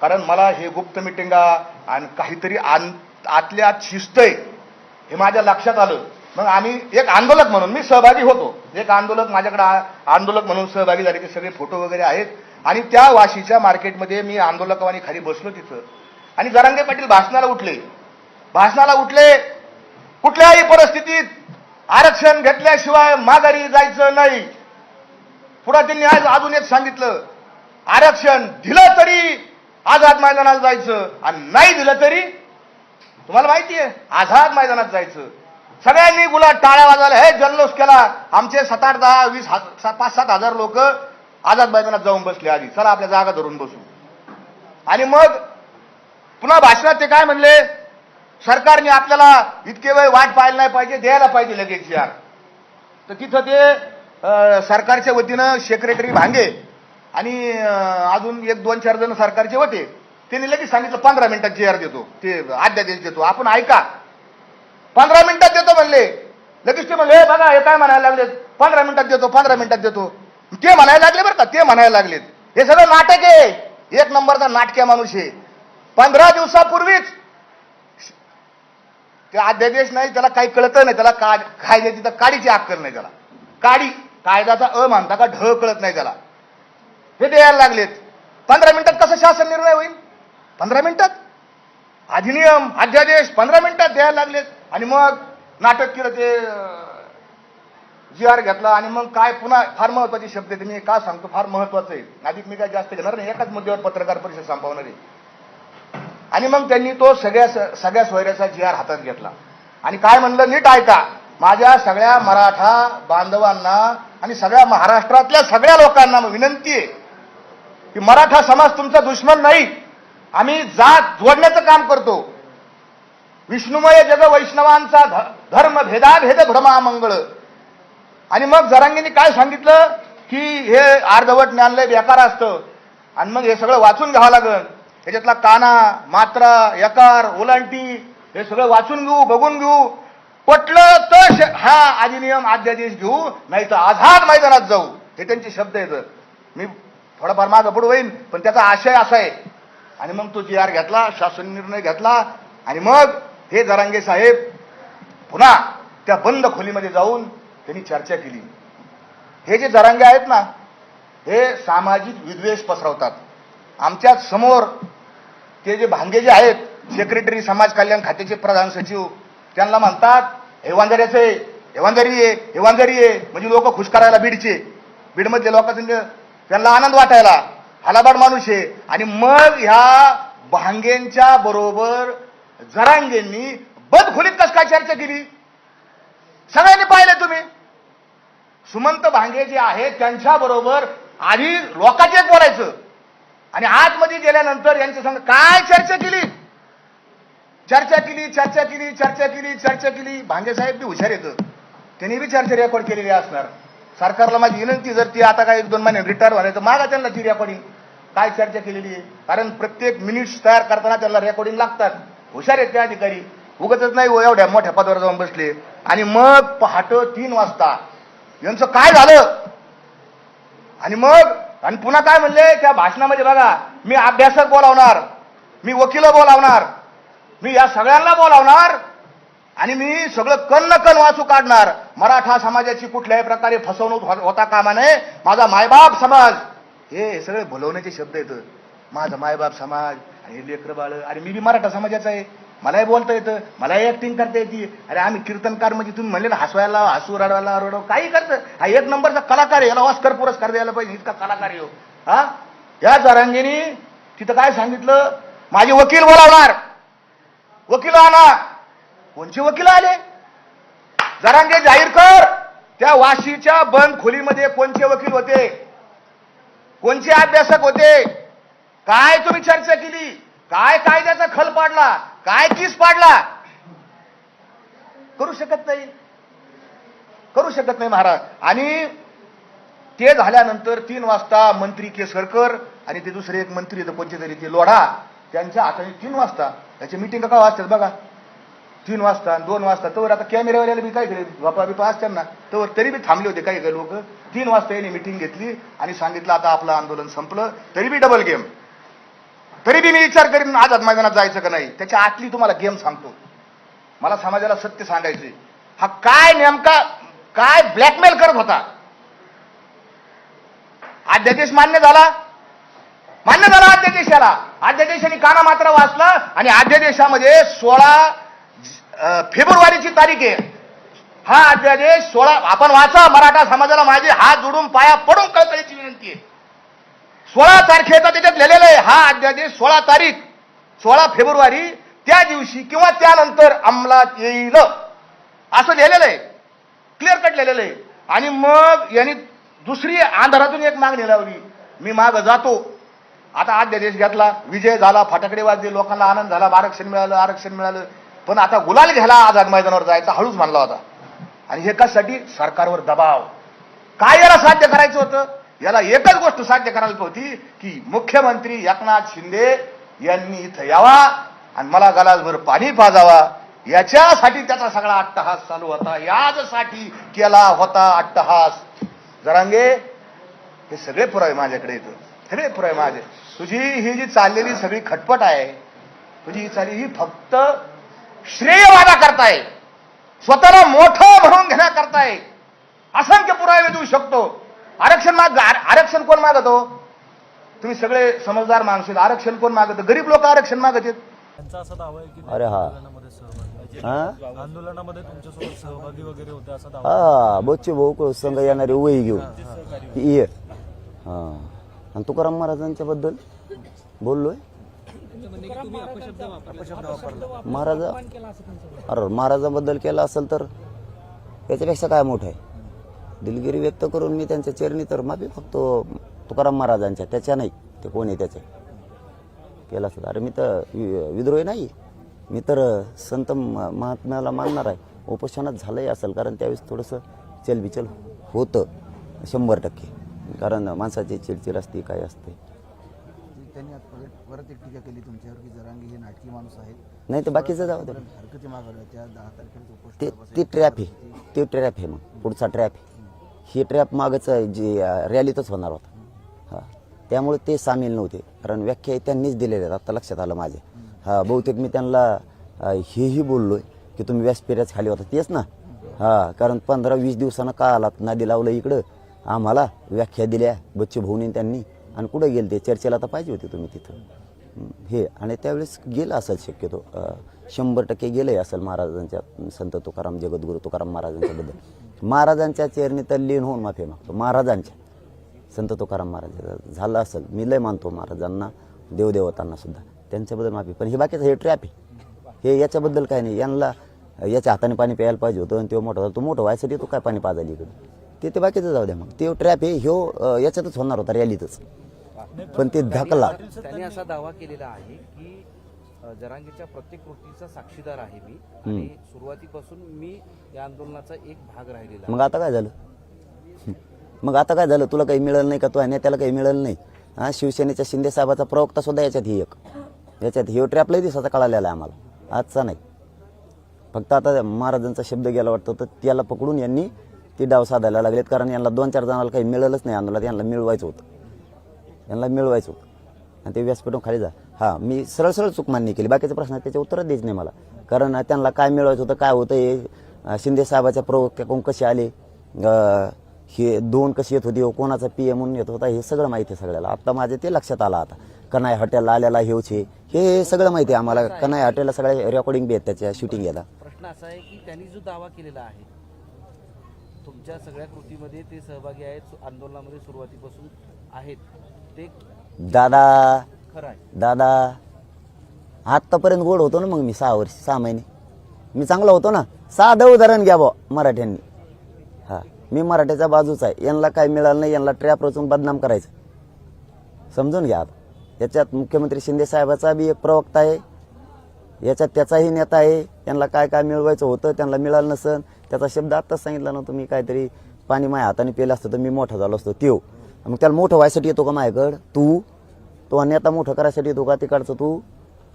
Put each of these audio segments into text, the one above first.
कारण मला हे गुप्त मिटिंगा आणि काहीतरी आन आतल्या आत शिस्त आहे हे माझ्या लक्षात आलं. मग आम्ही एक आंदोलक म्हणून मी सहभागी होतो. एक आंदोलक माझ्याकडे आंदोलक म्हणून सहभागी झाले ते सगळे फोटो वगैरे आहेत. आणि त्या वाशीच्या मार्केटमध्ये मी आंदोलकवाणी खाली बसलो तिथं. आणि जरांगे पाटील भाषणाला उठले. भाषणाला उठले कुठल्याही परिस्थितीत आरक्षण घेतल्याशिवाय माघारी जायचं नाही. पुढे त्यांनी आज अजून एक सांगितलं आरक्षण दिलं तरी आझाद मैदानात जायचं. आणि नाही दिलं तरी तुम्हाला माहिती आहे आझाद मैदानात जायचं. सगळ्यांनी गुलाब टाळ्या वाजायला हे जल्लोष केला. आमचे सात आठ दहा वीस हजार सात- पाच सात हजार लोक आझाद मैदानात जाऊन बसले आधी. चला आपल्या जागा धरून बसू. आणि मग पुन्हा भाषणात ते काय म्हणले? सरकारने आपल्याला इतके वेळ वाट पाहायला नाही पाहिजे द्यायला पाहिजे लगेच यार. तर तिथं ते सरकारच्या वतीनं सेक्रेटरी भांगे आणि अजून एक दोन चार जण सरकारचे होते. त्यांनी लगेच सांगितलं पंधरा मिनिटात जे आर देतो ते अध्यादेश देतो. आपण ऐका. पंधरा मिनिटात देतो म्हणले. लगेच ते म्हणले "हे बघा हे काय म्हणायला लागलेत पंधरा मिनिटात देतो पंधरा मिनिटात देतो. ते म्हणायला लागले बरं का ते म्हणायला लागलेत. हे सगळं नाटक आहे. एक नंबरचा नाटक्या माणूस आहे. पंधरा दिवसापूर्वीच ते अध्यादेश नाही त्याला काही कळत नाही त्याला का कायद्याची तर काडीची अक्कल नाही त्याला. काडी कायद्याचा अ मानता का ढ कळत नाही त्याला. हे द्यायला लागलेत. पंधरा मिनिटात कसं शासन निर्णय होईल? पंधरा मिनिटात? अधिनियम अध्यादेश पंधरा मिनिटात द्यायला लागलेत. आणि मग नाटक केलं ते जी आर घेतला. आणि मग काय पुन्हा फार महत्त्वाचे शब्द आहेत. मी का सांगतो? फार महत्वाचं आहे. अधिक मी काय जास्त घेणार नाही. एकाच मुद्द्यावर पत्रकार परिषद संपवणार आहे. आणि मग त्यांनी तो सगळ्या सगळ्या सोयऱ्याचा जी आर हातात घेतला. आणि काय म्हणलं? नीट ऐका. माझ्या सगळ्या मराठा बांधवांना आणि सगळ्या महाराष्ट्रातल्या सगळ्या लोकांना विनंती आहे. की मराठा समाज तुमचा दुश्मन नाही. आम्ही जात जोडण्याचं काम करतो. विष्णुमय जग वैष्णवांचा ध- धर्म भेदाभेद भ्रमामंगळ आणि मग जरांगींनी काय सांगितलं? की हे अर्धवट ज्ञानलय बेकार असतं. आणि मग हे सगळं वाचून घ्यावं लागल. ह्याच्यातला काना मात्रा यकार ओलांटी हे सगळं वाचून घेऊ बघून घेऊ. पटलं तर हा अधिनियम अध्यादेश घेऊ नाही तर आझाद मैदानात जाऊ. हे त्यांचे शब्द आहेत. मी थोडाफार मागं पुढे होईन पण त्याचा आशय असा आहे. आणि मग तो जी आर घेतला शासन निर्णय घेतला आणि मग हे जरांगे साहेब पुन्हा त्या बंद खोलीमध्ये जाऊन त्यांनी चर्चा केली. हे जे जरांगे आहेत ना हे सामाजिक विद्वेष पसरवतात. आमच्यासमोर ते जे भांगे जे आहेत सेक्रेटरी समाज कल्याण खात्याचे प्रधान सचिव त्यांना म्हणतात हेवांदऱ्याचे हेवांदरी आहे हेवांदरी आहे म्हणजे लोक खुश करायला बीडचे. बीडमधले लोकांचे त्यांना आनंद वाटायला. हलाबाड माणूस आहे. आणि मग ह्या भांगेंच्या बरोबर जरांगेंनी बदखोलीत कस काय चर्चा केली? सगळ्यांनी पाहिलं तुम्ही. सुमंत भांगे जे आहेत त्यांच्या बरोबर आधी लोकांचेच बोलायचं. आणि आतमध्ये गेल्यानंतर यांच्या संग काय चर्चा केली? चर्चा केली चर्चा केली चर्चा केली चर्चा केली. भांगे साहेब बी हुशार येतं त्यांनी बी चर्चा रेकॉर्ड केलेली असणार. सरकारला माझी विनंती जर ती आता काय एक दोन महिने रिटायर व्हायला तर मागा त्यांना ती रेकॉर्डिंग काय चर्चा केलेली आहे? कारण प्रत्येक मिनिट्स तयार करताना त्यांना रेकॉर्डिंग लागतात. हुशार आहेत त्या अधिकारी. उगतच नाही हो एवढ्या मोठ्या पदावर जाऊन बसले. आणि मग पहाट तीन वाजता. यांचं काय झालं? आणि मग आणि पुन्हा काय म्हणले? त्या भाषणामध्ये बघा मी अभ्यासक बोलावणार मी वकील बोलावणार मी या सगळ्यांना बोलावणार आणि मी सगळं कण न कण वाचू काढणार. मराठा समाजाची कुठल्याही प्रकारे फसवणूक हो- होता कामा नये. माझा मायबाप समाज. हे सगळे भुलवण्याचे शब्द येतं माझा मायबाप समाज आणि लेकर बाळ. आणि मी बी मराठा समाजाचा आहे. मलाही बोलता येतं. मलाही ऍक्टिंग करता येते. अरे आम्ही कीर्तनकार म्हणजे तुम्ही म्हणले ना हसवायला हसू रडवायला रडव काही करतं. हा एक नंबरचा कलाकार आहे. याला ऑस्कर पुरस्कार द्यायला पाहिजे. इतका कलाकार आहे हो. हा? या जरांगीनी तिथं काय सांगितलं? माझे वकील बोलावणार. वकील आणा. कोणचे वकील आले? जरांगे जाहीर कर. त्या वाशीच्या बंद खोलीमध्ये कोणचे वकील होते? कोणचे अभ्यासक होते? काय तुम्ही चर्चा केली? काय कायद्याचा खल पाडला? काय किस पाडला? करू शकत नाही. करू शकत नाही महाराज. आणि ते झाल्यानंतर तीन वाजता मंत्री केसरकर आणि ते दुसरे एक मंत्री कोणते तरी ते लोढा त्यांच्या हाताने तीन वाजता त्याचे मिटिंग का वाजतात बघा. तीन वाजता आणि दोन वाजता. तवर आता कॅमेरावाल्याला बी काय केले? बापा बिपा असतात ना तवर तरी बी थांबले होते काही काही लोक. तीन वाजता यांनी मिटिंग घेतली आणि सांगितलं आता आपलं आंदोलन संपलं. तरी बी डबल गेम तरी बी मी विचार करीन आझाद मैदानात जायचं का नाही? त्याच्या आतली तुम्हाला गेम सांगतो. मला समाजाला सत्य सांगायचे हा काय नेमका काय ब्लॅकमेल करत होता? अध्यादेश मान्य झाला? मान्य झाला अध्यादेश याला. अध्यादेशाने काना मात्र वाचला आणि अध्यादेशामध्ये सोळा फेब्रुवारीची तारीख आहे. हा अध्यादेश सोळा आपण वाचा मराठा समाजाला माझे हात जोडून पाया पडून कळकळीची विनंती आहे. सोळा तारखेचा त्याच्यात लिहिलेलं आहे हा अध्यादेश सोळा तारीख सोळा फेब्रुवारी त्या दिवशी किंवा त्यानंतर अंमलात येईल. असं लिहिलेलं आहे. क्लिअर कट लिहिलेलं आहे. आणि मग यांनी दुसरी आंधारातून एक मागणी लावली. मी माग जातो. आता अध्यादेश घेतला. विजय झाला फटाकडे वाजले लोकांना आनंद झाला आरक्षण मिळालं आरक्षण मिळालं. पण आता गुलाल घ्यायला आझाद मैदानावर जायचा हळूच म्हणला होता. आणि हे कशासाठी सरकारवर दबाव. काय याला साध्य करायचं होतं? याला एकच गोष्ट साध्य करायला होती की मुख्यमंत्री एकनाथ शिंदे यांनी इथं यावा आणि मला गलासभर पाणी पाजावा. याच्यासाठी त्याचा सगळा अट्टहास चालू होता. याचसाठी केला होता अट्टहास. जरांगे हे सगळे पुरावे माझ्याकडे येतं सगळे पुरावे माझे. तुझी ही जी चाललेली सगळी खटपट आहे तुझी ही चालली ही फक्त श्रेयवादा करताय. स्वतःला मोठं म्हणून घेण्याकरताय असंख्य पुरावे देऊ शकतो. आरक्षण माग आर- आरक्षण कोण मागतो? तुम्ही सगळे समजदार माणसं आहेत. आरक्षण कोण मागत? गरीब लोक आरक्षण मागत आहेत. त्यांचा असा दावा आहे की ते अरे हा. आंदोलनामध्ये सहभागी हा? आंदोलनामध्ये तुमच्यासोबत सहभागी वगैरे होते असा दावा हा बच्चे भाऊ संघ येणारे वही घेऊन. ये. हा. आणि तुकाराम महाराजांच्या बद्दल बोललोय? महाराजा अरे महाराजाबद्दल केला असेल तर याच्यापेक्षा काय मोठं आहे? दिलगिरी व्यक्त करून मी त्यांच्या चरणी तर माफी फक्त तुकाराम महाराजांच्या. त्याच्या नाही. ते कोण आहे त्याच्या केला असत अरे मी तर वि- विद्रोही नाही. मी तर संत म- महात्म्याला मानणार आहे. उपोषणात झालंही असेल कारण त्यावेळेस थोडंसं चलबिचल होतं. शंभर टक्के. कारण माणसाची चिडचिड असते काय असते. त्यांनी आज परत एक टीका केली तुमच्यावर की जरांगे हे नाटकी माणूस आहेत. नाही तर बाकीचं जाऊ दे. हरकती मागवल्या त्या दहा तारखेला ते ते ट्रॅप आहे. ते ट्रॅप आहे मग. पुढचा ट्रॅप आहे. ही ट्रॅप मागच जे रॅलीतच होणार होता. हा. त्यामुळे ते सामील नव्हते. कारण व्याख्या त्यांनीच दिलेल्या आहेत. आता लक्षात आलं माझे. हा बहुतेक मी त्यांना हेही बोललोय की तुम्ही व्यासपीठाच खाली होता. तेच ना. हा कारण पंधरा वीस दिवसानं का आलात नादी लावलं इकडं. आम्हाला व्याख्या दिल्या बच्चे भाऊनी त्यांनी. आणि कुठं गेले ते चर्चेला तर पाहिजे होते तुम्ही तिथं. हे आणि त्यावेळेस गेलं असेल शक्यतो. शंभर टक्के गेलंय असेल महाराजांच्या संत तुकाराम जगद्गुरू तुकाराम महाराजांच्या बद्दल. महाराजांच्या चेरणी तर लीन होऊन माफी मागतो. महाराजांच्या. संत तुकाराम महाराज झालं असेल. मी लय मानतो महाराजांना देवदेवतांना सुद्धा. त्यांच्याबद्दल माफी. पण हे बाकीचं हे ट्रॅप आहे हे याच्याबद्दल काय नाही. यांना याच्या हाताने पाणी प्यायला पाहिजे होतं आणि तो मोठा झाला. तो मोठं व्हायसाठी तो काय पाणी पाजायला इकडे? ते ते बाकीचं जाऊ द्या मग. ते ट्रॅप आहे ह्यो याच्यातच होणार होता रॅलीतच पण ते धकला त्यांनी असा दावा केलेला आहे की जरांगेच्या प्रत्येक कृतीचा साक्षीदार आहे मी. आणि सुरुवातीपासून मी या आंदोलनाचा एक भाग राहिलेला. मग आता काय झालं? मग आता काय झालं? तुला काही मिळालं नाही का? तू नेत्याला काही मिळालं नाही? हा शिवसेनेच्या शिंदे साहेबाचा प्रवक्ता सुद्धा याच्यात ही एक. याच्यात हे ट्रॅपलाही दिवसाचा कळालेला आहे आम्हाला. आजचा नाही. फक्त आता महाराजांचा शब्द गेला वाटतं तर त्याला पकडून यांनी ती डाव साधायला लागलेत कारण यांना दोन चार जणांना काही मिळालंच नाही आंदोलनात. यांना मिळवायचं होतं. यांना मिळवायचं होतं. आणि ते व्यासपीठून खाली जा. हां मी सरळ सरळ चूक मान्य केली. बाकीचे प्रश्न त्याचे उत्तरच द्यायचं नाही मला. कारण त्यांना काय मिळवायचं होतं काय होतं हे शिंदे साहेबाच्या प्रवक्त्याकडून कसे आले? हे दोन कशी येत होती कोणाचा पी एम म्हणून येत होता हे सगळं माहिती आहे सगळ्याला. आता माझे ते लक्षात आलं आता. कनाय हॉटेलला आलेला हेवचे हे हे सगळं माहिती आहे आम्हाला. कनाय हॉटेलला सगळ्या रेकॉर्डिंग बी आहेत त्याच्या शूटिंग याला. प्रश्न असा आहे की त्यांनी जो दावा केलेला आहे तुमच्या सगळ्या कृतीमध्ये ते सहभागी आहेत आंदोलनामध्ये सुरुवातीपासून आहेत. ते दादा. खरं आहे. दादा. आत्तापर्यंत गोड होतो ना मग मी सहा वर्ष सहा महिने. मी चांगला होतो ना? साधं उदाहरण घ्या बा मराठ्यांनी. हा मी मराठ्याच्या बाजूचा आहे. यांना काय मिळालं नाही यांना ट्रॅप रचून बदनाम करायचं. समजून घ्या आता. याच्यात मुख्यमंत्री शिंदे साहेबाचा बी एक प्रवक्ता आहे. याच्यात त्याचाही नेता आहे. त्यांना काय काय मिळवायचं होतं त्यांना मिळालं नसन. त्याचा शब्द आत्ताच सांगितला ना तुम्ही काहीतरी पाणी माझ्या हाताने पेलं असतं तर मी मोठा झालो असतो. त्यो. मग त्याला मोठं व्हायसाठी येतो का माझ्याकडं? तू. तो नेता मोठं करायसाठी येतो का तिकडचं तू?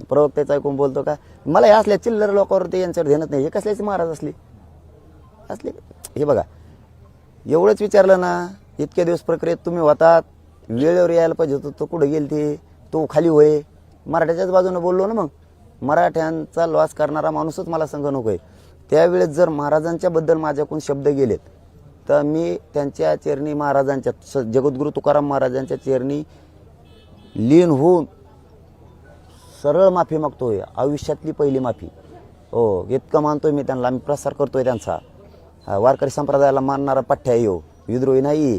प्रवक्त्याचं ऐकून बोलतो का? मला हे असल्या चिल्लर लोकांवरती यांच्यावर ध्यानच नाही. हे कसल्याचे महाराज असले? असले? हे बघा. एवढंच विचारलं ना इतक्या दिवस प्रक्रियेत तुम्ही होतात. वेळेवर यायला पाहिजे होतं. तो कुठं गेल ते तो खाली होय? मराठ्याच्याच बाजूनं बोललो ना मग. मराठ्यांचा लॉस करणारा माणूसच मला संघ आहे त्यावेळेस जर महाराजांच्याबद्दल माझ्याकडून शब्द गेलेत तर मी त्यांच्या चरणी महाराजांच्या स- जगद्गुरू तुकाराम महाराजांच्या चरणी लीन होऊन सरळ माफी मागतोय. आयुष्यातली पहिली माफी. हो इतकं मानतोय मी त्यांना. मी प्रसार करतोय त्यांचा. हा, वारकरी संप्रदायाला मानणारा पठ्ठ्या येऊ विद्रोही नाही.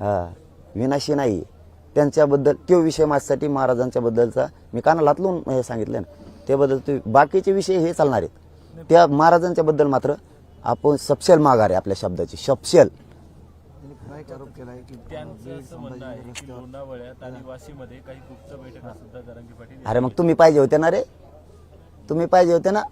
हा विनाशी नाही. त्यांच्याबद्दल तो विषय माझ्यासाठी महाराजांच्याबद्दलचा मी कानाला हातलून हे सांगितलं ना त्याबद्दल ते बाकीचे विषय हे चालणार आहेत. त्या महाराजांच्या बद्दल मात्र आपण सपशेल माघार आहे आपल्या शब्दाची सपशेल. अरे मग तुम्ही पाहिजे होते ना रे? तुम्ही पाहिजे होते ना?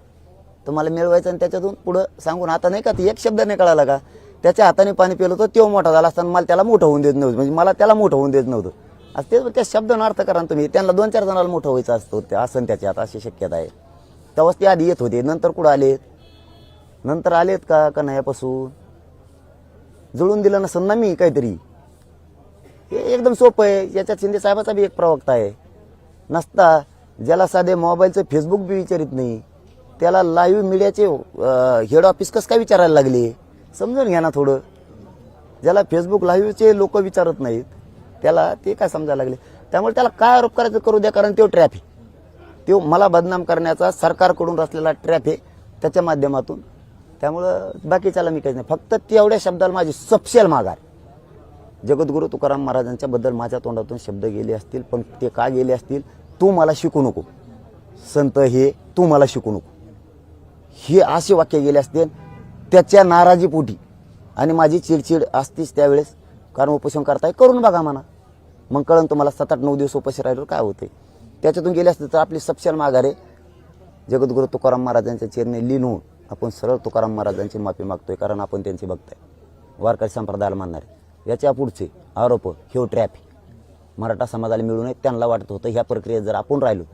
तुम्हाला मिळवायचं आणि त्याच्यातून पुढं सांगून आता नाही का ते एक शब्द नाही कळाला का? त्याच्या हाताने पाणी पिलं होतं तो मोठा झाला असताना मला त्याला मोठं होऊन देत नव्हतं. म्हणजे मला त्याला मोठं होऊन देत नव्हतं. असं ते त्या शब्दानं अर्थ करा तुम्ही. त्यांना दोन चार जणाला मोठं व्हायचं असतं ते असं त्याच्यात अशी शक्यता आहे. तेव्हाच ते आधी येत होते. नंतर कुठं आलेत नंतर आलेत का का नाहीपासून जुळून दिलं नसेल ना मी काहीतरी. हे एकदम सोपं आहे. याच्यात शिंदे साहेबाचा बी एक प्रवक्ता आहे. नसता ज्याला साधे मोबाईलचं फेसबुक बी विचारित नाही त्याला लाईव्ह मीडियाचे हेड ऑफिस कसं काय विचारायला लागले? समजून घ्या ना थोडं. ज्याला फेसबुक लाईव्हचे लोक विचारत नाहीत त्याला ते काय समजायला लागले? त्यामुळे त्याला काय आरोप करायचं करू द्या कारण तो ट्रॅफिक तो मला बदनाम करण्याचा सरकारकडून रचलेला ट्रॅप आहे त्याच्या माध्यमातून. त्यामुळं बाकीच्याला मी काहीच नाही. फक्त तेवढ्या शब्दाला माझी सपशेल माघार. जगद्गुरू तुकाराम महाराजांच्याबद्दल माझ्या तोंडातून शब्द गेले असतील पण ते का गेले असतील तू मला शिकू नको. संत हे तू मला शिकू नको. हे असे वाक्य गेले असतील त्याच्या नाराजीपोटी आणि माझी चिडचिड असतीच त्यावेळेस कारण उपोषण करताय करून बघा म्हणा. मग कळण तुम्हाला सात आठ नऊ दिवस उपाशी राहिल्यावर काय होते त्याच्यातून गेले असते तर आपली सपशल माघारे. जगद्गुरू तुकाराम महाराजांच्या चरणी लीन होऊन आपण सरळ तुकाराम महाराजांची माफी मागतोय कारण आपण त्यांची बघताय वारकरी संप्रदायाला मानणारे. याच्या पुढचे आरोप ह्यो ट्रॅप. मराठा समाजाला मिळू नये त्यांना वाटत होतं ह्या प्रक्रियेत जर आपण राहिलो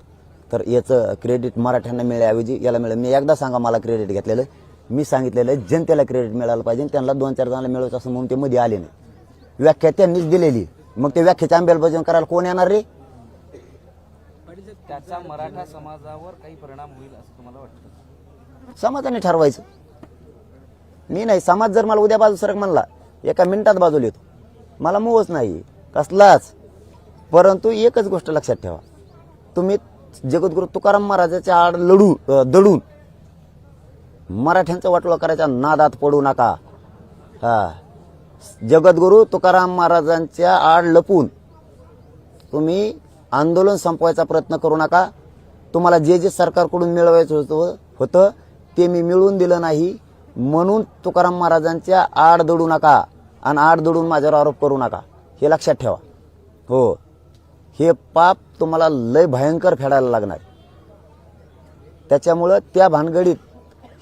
तर याचं क्रेडिट मराठ्यांना मिळण्याऐवजी याला मिळेल. मी एकदा सांगा मला क्रेडिट घेतलेलं. मी सांगितलेलं जनतेला क्रेडिट मिळालं पाहिजे त्यांना दोन चार जणांना मिळवायचं असं म्हणून ते मध्ये आले नाही. व्याख्या त्यांनीच दिलेली. मग ते व्याख्याचे अंमलबजावणी करायला कोण येणार रे? त्याचा मराठा समाजावर काही परिणाम होईल असं तुम्हाला वाटतं? समाजाने ठरवायचं. मी नाही समाज जर मला उद्या बाजू सरक म्हणला एका मिनिटात बाजूला येतो. मला मोहच नाही कसलाच. परंतु एकच गोष्ट लक्षात ठेवा. तुम्ही जगद्गुरू तुकाराम महाराजाच्या आड लढू दडून मराठ्यांचा वाटोळा करायच्या नादात पडू नका. हा. जगद्गुरू तुकाराम महाराजांच्या आड लपून तुम्ही आंदोलन संपवायचा प्रयत्न करू नका. तुम्हाला जे जे सरकारकडून मिळवायचं होतं होतं ते मी मिळवून दिलं नाही. म्हणून तुकाराम महाराजांच्या आड दडू नका आणि आड दडून माझ्यावर आरोप करू नका. हे लक्षात ठेवा. हो. हे पाप तुम्हाला लय भयंकर फेडायला लागणार. त्याच्यामुळं त्या भानगडीत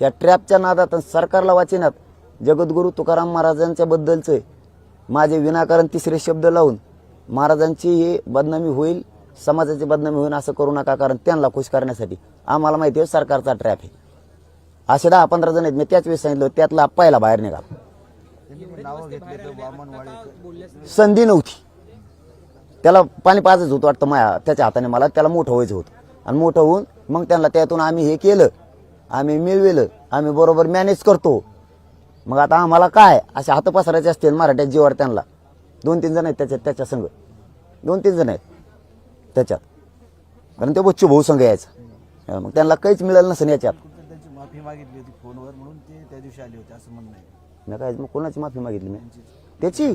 या ट्रॅपच्या नादात आणि सरकारला वाचिनात जगद्गुरू तुकाराम महाराजांच्या बद्दलचे माझे विनाकारण तिसरे शब्द लावून महाराजांची ही बदनामी होईल समाजाची बदनामी होईल असं करू नका कारण त्यांना खुश करण्यासाठी आम्हाला माहिती आहे सरकारचा ट्रॅप आहे. असे दहा पंधरा जण आहेत मी त्याच वेळेस सांगितलं त्यातला पहिला बाहेर निघा संधी नव्हती. त्याला पाणी पाजायचं होतं वाटतं माया त्याच्या हाताने मला त्याला मोठं व्हायचं होतं. आणि मोठं होऊन मग त्यांना त्यातून आम्ही हे केलं आम्ही मिळविलं आम्ही बरोबर मॅनेज करतो. मग आता आम्हाला काय? असे हात पसरायचे असतील मराठ्यात जीवावर त्यांना. दोन तीन जण आहेत त्याच्यात त्याच्या संघ दोन तीन जण आहेत. त्याच्यात. कारण ते बच्चू भाऊ संघ यायचा. मग त्यांना काहीच मिळालं नसेल याच्यात. त्यांची माफी मागितली होती फोनवर म्हणून ते त्या दिवशी आले होते असं म्हणणं आहे. काय मग कोणाची माफी मागितली मी? त्याची?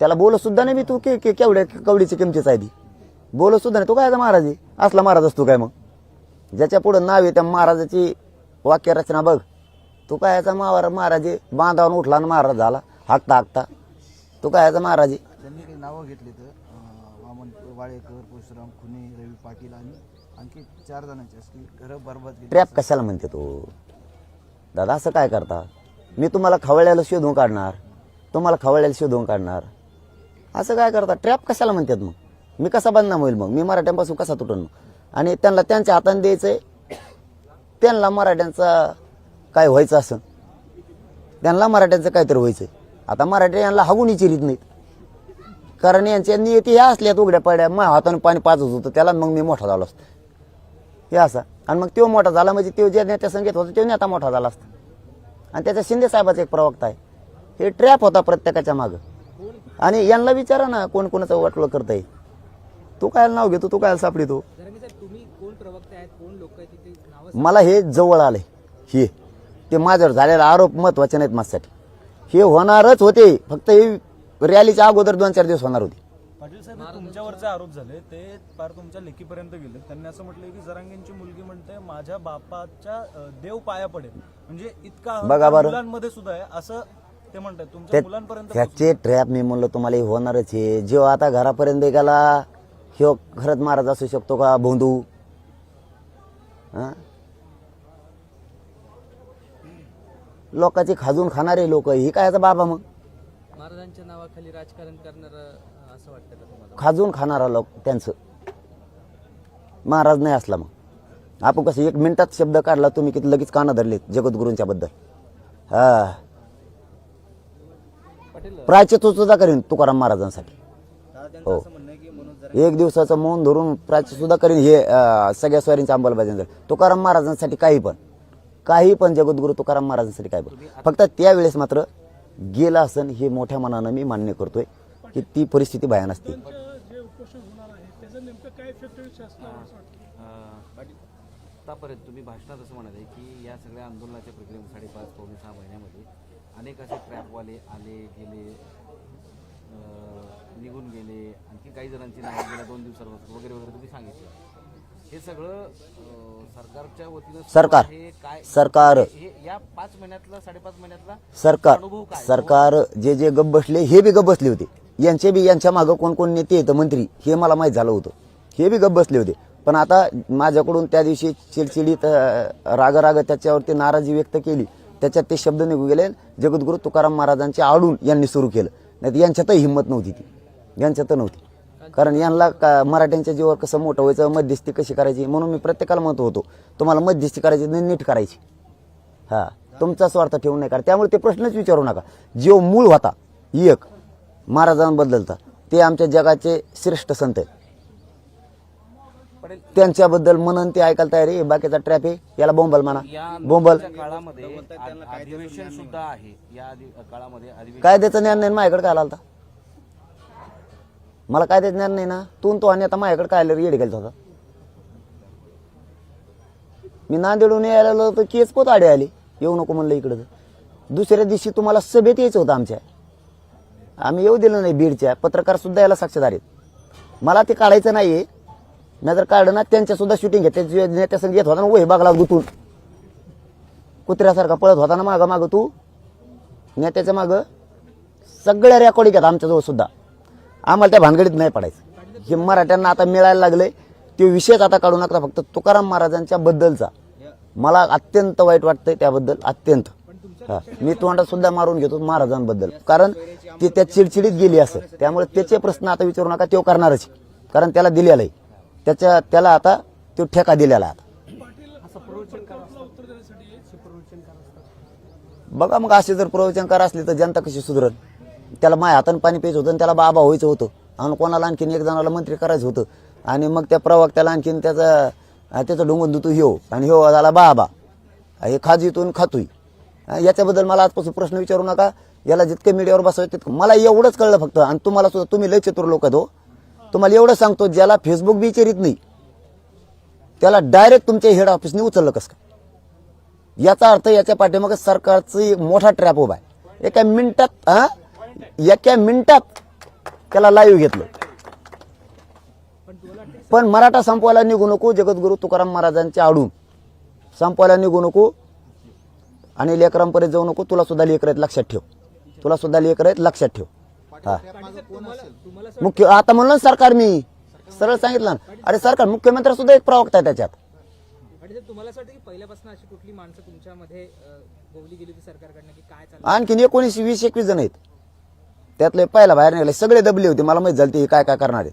त्याला बोलत सुद्धा नाही मी तू के कवडीची किमतीच आहे ती. बोलत सुद्धा नाही. तू काय महाराज? आहे असला महाराज असतो काय मग? ज्याच्या पुढं नाव आहे त्या महाराजाची वाक्यरचना बघ. तू काय याचा महाराज महाराज? आहे बांधावून उठला आणि महाराज झाला. हाकता हाकता. तू काय याचा महाराज? त्यांनी काही नावं घेतली तर? वाळेकर परशुराम खुने रवी पाटील आणि आणखी चार जणांची असतील घरं बरबाद केली. ट्रॅप कशाला म्हणते तो? दादा असं काय करता? मी तुम्हाला खवळ्याला शोधून काढणार. तुम्हाला खवळ्याला शोधून काढणार. असं काय करता? ट्रॅप कशाला म्हणतात मग? मी कसा बदनाम होईल मग? मी मराठ्यांपासून कसा तुटन मग? आणि त्यांना त्यांच्या हाताने द्यायचंय त्यांना मराठ्यांचा काय व्हायचं असं? त्यांना मराठ्यांचं काहीतरी व्हायचंय आता मराठी यांना हागून चिरीत नाहीत. कारण यांच्या नियती ह्या असल्यात उघड्या पड्या मग हाताने पाणी पाजत होतं त्याला मग मी मोठा झालो असतो. हे असा. आणि मग तो मोठा झाला म्हणजे तो जे नेत्या संगीत होता तो नेता मोठा झाला असता. आणि त्याच्या शिंदे साहेबाचा एक प्रवक्ता आहे. हे ट्रॅप होता प्रत्येकाच्या मागं. आणि यांना विचारा ना कोण कोणाचं वाटलं करताय. तू काय नाव घेतो तू काय सापडी तू? मला हे जवळ आलंय. हे. ते माझ्यावर झालेले आरोप महत्त्वाचे नाहीत माझ्यासाठी. हे होणारच होते. फक्त हे रॅलीच्या अगोदर दोन चार दिवस होणार होते. पाटील साहेब हे तुमच्यावरचे आरोप झाले ते पार तुमच्या लेखीपर्यंत गेले. त्यांनी असं म्हटलं की जरांगेंची मुलगी म्हणते माझ्या बापाच्या अं, देव पाया पडेल. म्हणजे इतका अहंकार बघा बरं. मुलांमध्ये सुद्धा आहे असं ते म्हणतात. तुमच्या मुलांपर्यंत त्याचे ट्रॅप मी म्हणलं तुम्हाला हे होणारच आहे. जेव्हा आता घरापर्यंत गेला ह्यो खरंच महाराज असू शकतो का भोंदू? हा? लोकांची खाजून खाणारे लोक ही काय आता बाबा मग? महाराजांच्या नावाखाली राजकारण करणार असं वाटतं का तुम्हाला? खाजून खाणारा लोक त्यांचं. महाराज नाही असला मग. आपण कसं एक मिनिटात शब्द काढला तुम्ही किती लगेच काना धरले जगद्गुरूंच्या बद्दल. हा. सुद्धा करीन तुकाराम महाराजांसाठी. हो. एक दिवसाचं मौन धरून प्राची सुद्धा करीन हे अं, सगळ्या स्वारींच्या अंमलबजावणी तुकाराम महाराजांसाठी काही पण. काही पण जगद्गुरु तुकाराम महाराजांसाठी काही पण. फक्त त्यावेळेस मात्र गेला असन हे मोठ्या मनानं मी मान्य करतोय की ती परिस्थिती भयान असते. आतापर्यंत तुम्ही भाषणात असं म्हणत आहे की या सगळ्या आंदोलनाच्या प्रक्रियेमध्ये साडेपाच पावणे सहा महिन्यामध्ये अनेक असे ट्रॅपवाले आले गेले निघून गेले. आणखी काही जणांची नावं गेल्या दोन दिवसांपासून वगैरे वगैरे तुम्ही सांगितलं. हे सगळं अं, सरकारच्या वतीनं सुरू सरकार. काय सरकार. हे या पाच महिन्यातला साडेपाच महिन्यातला सरकार. अनुभव काय? सरकार जे जे गप बसले हे बी गप बसले होते. यांचे बी यांच्या मागं कोण कोण नेते येतं मंत्री हे मला माहीत झालं होतं. हे बी गप बसले होते. पण आता माझ्याकडून त्या दिवशी चिडचिडीत अं, राग राग त्याच्यावरती नाराजी व्यक्त केली. त्याच्यात ते शब्द निघून गेले. जगद्गुरु तुकाराम महाराजांचे आडून यांनी सुरू केलं. नाही यांच्यातही हिंमत नव्हती ती. यांच्यात नव्हती. कारण यांना का मराठ्यांच्या जीवावर कसं मोठं व्हायचं मध्यस्थी कशी करायची म्हणून मी प्रत्येकाला म्हणत होतो तुम्हाला मध्यस्थी करायची नाही नीट करायची. हा तुमचा स्वार्थ ठेवून नाही करा त्यामुळे ते प्रश्नच विचारू नका. जो मूळ होता एक. महाराजांबद्दलचा ते आमच्या जगाचे श्रेष्ठ संत आहेत. त्यांच्याबद्दल मनन ते ऐकायला तयार आहे. बाकीचा ट्रॅप आहे. याला बोंबल म्हणा. बोंबल. काळामध्ये आ- अधिवेशन सुद्धा आहे. या अधि- काळामध्ये अधिवेशन कायद्याचं ज्ञान नाही माझ्याकडे काय आला मला काय ज्ञान नाही ना? तू न तो आणि आता माझ्याकडे काय आलं येड गेलता होता. मी नांदेडून यायला आलो तर केस पोत आडे आली. येऊ नको म्हणलं इकडं. तर. दुसऱ्या दिवशी तुम्हाला सभेत यायचं होतं आमच्या. आम्ही येऊ दिलं नाही बीडच्या. पत्रकार सुद्धा याला साक्षीदार आहेत. मला ते काढायचं नाही मी काढणं काढलं ना त्यांच्या सुद्धा शूटिंग घेत नेत्या येत होता ना वही बागला गुतून. कुत्र्यासारखा पळत होता ना मागं मागं तू? नेत्याच्या मागं? सगळ्या रेकॉर्डिंग घेतात आमच्याजवळ सुद्धा. आम्हाला त्या भानगडीत नाही पडायचं. हे मराठ्यांना आता मिळायला लागले ते विषयच आता काढू नका फक्त तुकाराम महाराजांच्या बद्दलचा. मला अत्यंत वाईट वाटतंय त्याबद्दल अत्यंत. हा मी तोंडात सुद्धा मारून घेतो महाराजांबद्दल. कारण ते त्या चिडचिडीत गेली असं त्यामुळे त्याचे प्रश्न आता विचारू नका तो करणारच कारण त्याला दिलेला आहे त्याच्या त्याला आता तो ठेका दिलेला आहे आता. बघा मग असे जर प्रवचनकार असले तर जनता कशी सुधरल? त्याला माय हातानं पाणी प्यायचं होतं आणि त्याला बाबा व्हायचं होतं. आणि कोणाला आणखीन एक जणाला मंत्री करायचं होतं. आणि मग त्या प्रवक्त्याला आणखीन त्याचा त्याचं डोंगून दुतू ह्यो. आणि ह्यो झाला बाबा. हे खाजीतून खातोय. याच्याबद्दल मला आजपासून प्रश्न विचारू नका. याला जितके मीडियावर बसवायचे तितकं. मला एवढंच कळलं फक्त. आणि तुम्हाला सुद्धा तुम्ही लय चतुर लोक दो हो. तुम्हाला एवढं सांगतो ज्याला फेसबुक बी विचारित नाही त्याला डायरेक्ट तुमच्या हेड ऑफिसने उचललं कसं का याचा अर्थ याच्या पाठीमागे सरकारचं एक मोठा ट्रॅप उभा आहे. एका मिनिटात हा एका मिनिटात त्याला लाईव्ह घेतलं. पण मराठा संपवायला निघू नको जगद्गुरु तुकाराम महाराजांच्या आडून. संपवायला निघू नको आणि लेकरांपर्यंत जाऊ नको तुला सुद्धा लेकर आहेत लक्षात ठेव. तुला सुद्धा लेकर आहेत लक्षात ठेव. हा. मुख्य आता म्हणलं ना सरकार मी. सरळ सांगितलं ना. अरे सरकार मुख्यमंत्री सुद्धा एक प्रवक्ता आहे त्याच्यात. आणखीन एकोणीस वीस एकवीस जण आहेत. त्यातले पहिला बाहेर निघाले सगळे दबले होते. मला माहीत झालं ते काय काय करणार आहेत.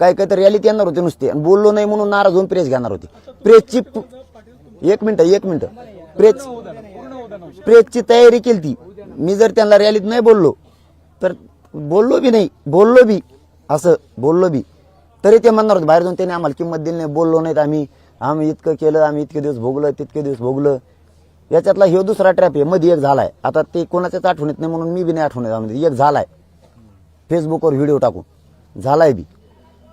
काय काय तर रॅलीत येणार होते नुसते. आणि बोललो नाही म्हणून नाराज होऊन प्रेस घेणार होती. प्रेसची एक मिनिट एक मिनिट. प्रेस प्रेसची तयारी केली ती मी जर त्यांना रॅलीत नाही बोललो तर बोललो बी नाही बोललो बी. असं बोललो बी. तरी ते म्हणणार होते बाहेर जाऊन त्यांनी आम्हाला किंमत दिली नाही बोललो नाहीत आम्ही. आम्ही इतकं केलं आम्ही इतके दिवस भोगलं तितके दिवस भोगलं. याच्यातला हे दुसरा ट्रॅप आहे. मध्ये एक झालाय. आता ते कोणाच्याच आठवणीत नाही म्हणून मी बी नाही आठवणीत आम्ही एक झालाय. फेसबुकवर व्हिडिओ टाकून. झालाय बी.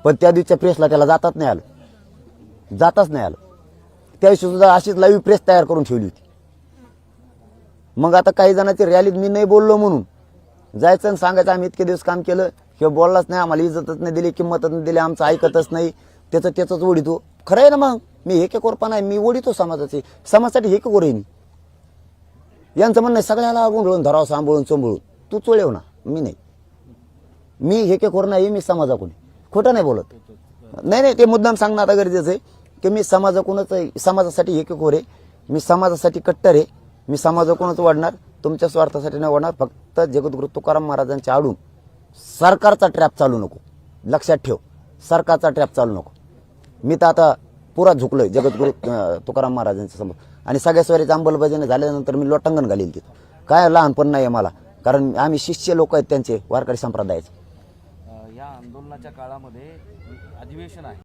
पण त्या दिवसच्या प्रेसला त्याला जाताच नाही आलं. जाताच नाही आलं. त्या दिवशी सुद्धा अशीच लाईव्ह प्रेस तयार करून ठेवली होती. मग आता काही जणांची रॅलीत मी नाही बोललो म्हणून. जायचं आणि सांगायचं आम्ही इतके दिवस काम केलं. किंवा बोललाच नाही आम्हाला इज्जतच नाही दिली किंमतच नाही दिली आमचं ऐकतच नाही. त्याचं त्याचंच ओढितो हो. खरं आहे ना मग? मी हे कोरपा नाही मी ओढितो हो समाजाचे. समाजासाठी हे कोर आहे मी? यांचं म्हणणं आहे, सगळ्याला गोंधळून धराव सांभाळून चोंबळून. तू चोळेव ना मी नाही. मी हे के खोर नाही मी समाजाकडून खोटं नाही बोलत. नाही नाही ते मुद्दाम सांगणं आता गरजेचं आहे की मी समाजाकडूनच आहे, समाजासाठी हे के खोर आहे. मी समाजासाठी कट्टर आहे. मी समाजाकडूनच वाढणार. तुमच्या स्वार्थासाठी नाही वाढणार. फक्त जगद्गुरु तुकाराम महाराजांच्या आडून सरकारचा ट्रॅप चालू नको. लक्षात ठेव. सरकारचा ट्रॅप चालू नको. मी तर आता पुरा झुकलोय जगद्गुरु तुकाराम महाराजांच्या समोर. आणि सगळ्या स्वारीचं अंमलबजावणी झाल्यानंतर मी लोटांगण घालील तिथं. काय लहानपण नाही आहे मला. कारण आम्ही शिष्य लोक आहेत त्यांचे वारकरी संप्रदायाचे. अधिवेशनाच्या काळामध्ये अधिवेशन आहे.